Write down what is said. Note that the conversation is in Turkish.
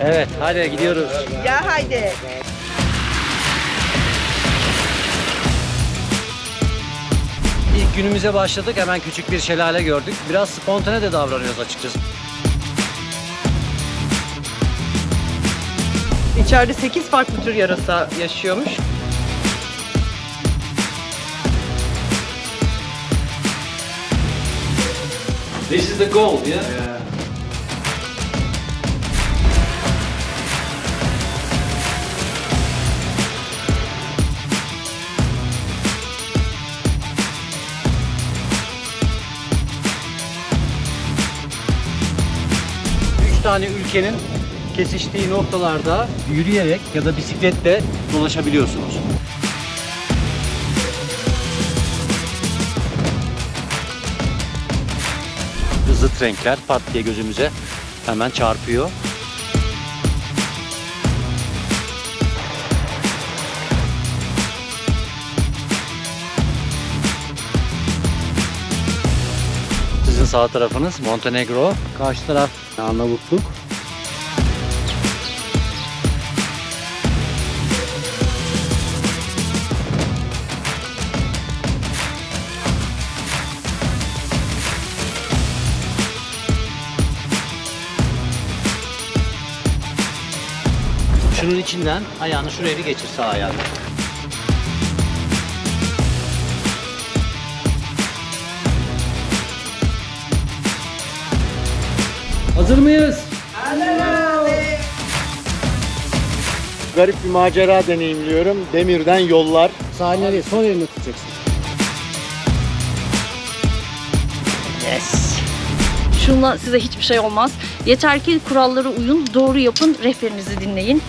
Evet hadi gidiyoruz. Ya haydi. İlk günümüze başladık. Hemen küçük bir şelale gördük. Biraz spontane de davranıyoruz açıkçası. İçeride 8 farklı tür yarasa yaşıyormuş. This is the goal, yeah? Üç tane ülkenin kesiştiği noktalarda yürüyerek ya da bisikletle dolaşabiliyorsunuz. Zıt renkler pat diye gözümüze hemen çarpıyor. Sizin sağ tarafınız Montenegro, karşı taraf Arnavutluk. Şunun içinden ayağını şuraya bir geçir sağ ayağını. Hazır mıyız? Garip bir macera deneyimliyorum. Demirden yollar. Sağ nereye? Sol elini tutacaksın. Yes. Şunla size hiçbir şey olmaz. Yeter ki kurallara uyun, doğru yapın, rehberinizi dinleyin.